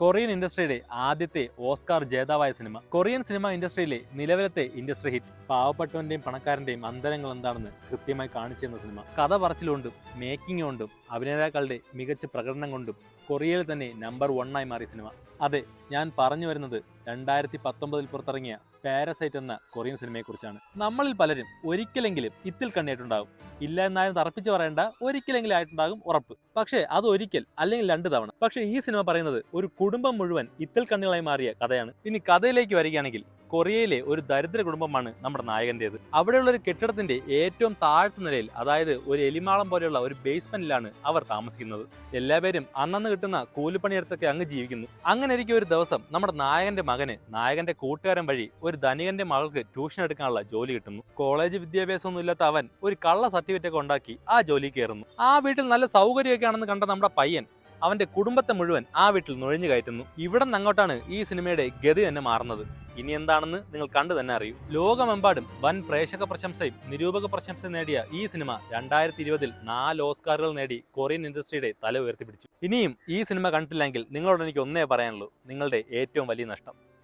Korean ഇൻഡസ്ട്രിയുടെ ആദ്യത്തെ Oscar ജേതാവായ cinema. Korean cinema ഇൻഡസ്ട്രിയിലെ നിലവിലത്തെ ഇൻഡസ്ട്രി ഹിറ്റ്. പാവപ്പെട്ടവന്റെയും പണക്കാരന്റെയും അന്തരങ്ങൾ എന്താണെന്ന് കൃത്യമായി കാണിച്ചു തന്ന സിനിമ. കഥ പറച്ചിലുകൊണ്ടും മേക്കിംഗ് കൊണ്ടും അഭിനേതാക്കളുടെ മികച്ച പ്രകടനം കൊണ്ടും കൊറിയയിൽ തന്നെ നമ്പർ ആയി മാറിയ സിനിമ. അതെ ഞാൻ പറഞ്ഞു വരുന്നത് രണ്ടായിരത്തി പത്തൊമ്പതിൽ പുറത്തിറങ്ങിയ പാരസൈറ്റ് എന്ന കൊറിയൻ സിനിമയെക്കുറിച്ചാണ് നമ്മളിൽ പലരും ഒരിക്കലെങ്കിലും ഇത്തിൽ കണ്ടിട്ടുണ്ടാകും ഇല്ല എന്നാലും തറപ്പിച്ച് പറയേണ്ട ഒരിക്കലെങ്കിലും ആയിട്ടുണ്ടാകും ഉറപ്പ്. പക്ഷേ അത് ഒരിക്കൽ അല്ലെങ്കിൽ രണ്ട് തവണ. പക്ഷേ ഈ സിനിമ പറയുന്നത് ഒരു കുടുംബം മുഴുവൻ ഇത്തൽ കണ്ണുകളായി മാറിയ കഥയാണ്. ഇനി കഥയിലേക്ക് വരികയാണെങ്കിൽ കൊറിയയിലെ ഒരു ദരിദ്ര കുടുംബമാണ് നമ്മുടെ നായകന്റേത്. അവിടെയുള്ള ഒരു കെട്ടിടത്തിന്റെ ഏറ്റവും താഴ്ത്ത നിലയിൽ അതായത് ഒരു എലിമാളം പോലെയുള്ള ഒരു ബേസ്മെന്റിലാണ് അവർ താമസിക്കുന്നത്. എല്ലാവരും അന്നന്ന് കിട്ടുന്ന കൂലിപ്പണിയെടുത്തൊക്കെ അങ്ങ് ജീവിക്കുന്നു. അങ്ങനെ ഇരിക്കും ഒരു ദിവസം നമ്മുടെ നായകന്റെ മകന് നായകന്റെ കൂട്ടുകാരൻ വഴി ഒരു ധനികന്റെ മകൾക്ക് ട്യൂഷൻ എടുക്കാനുള്ള ജോലി കിട്ടുന്നു. കോളേജ് വിദ്യാഭ്യാസം ഒന്നും ഇല്ലാത്ത അവൻ ഒരു കള്ള സർട്ടിഫിക്കറ്റ് ഒക്കെ ഉണ്ടാക്കി ആ ജോലി കയറുന്നു. ആ വീട്ടിൽ നല്ല സൗകര്യമൊക്കെ ആണെന്ന് കണ്ട നമ്മുടെ പയ്യൻ അവന്റെ കുടുംബത്തെ മുഴുവൻ ആ വീട്ടിൽ നുഴഞ്ഞു കയറ്റുന്നു. ഇവിടെ നിന്ന് അങ്ങോട്ടാണ് ഈ സിനിമയുടെ ഗതി തന്നെ മാറുന്നത്. ഇനി എന്താണെന്ന് നിങ്ങൾ കണ്ടു തന്നെ അറിയൂ. ലോകമെമ്പാടും വൻ പ്രേക്ഷക പ്രശംസയും നിരൂപക പ്രശംസയും നേടിയ ഈ സിനിമ രണ്ടായിരത്തി ഇരുപതിൽ നാല് ഓസ്കാറുകൾ നേടി കൊറിയൻ ഇൻഡസ്ട്രിയുടെ തല ഉയർത്തിപ്പിടിച്ചു. ഇനിയും ഈ സിനിമ കണ്ടിട്ടില്ലെങ്കിൽ നിങ്ങളോട് എനിക്ക് ഒന്നേ പറയാനുള്ളൂ. നിങ്ങളുടെ ഏറ്റവും വലിയ നഷ്ടം.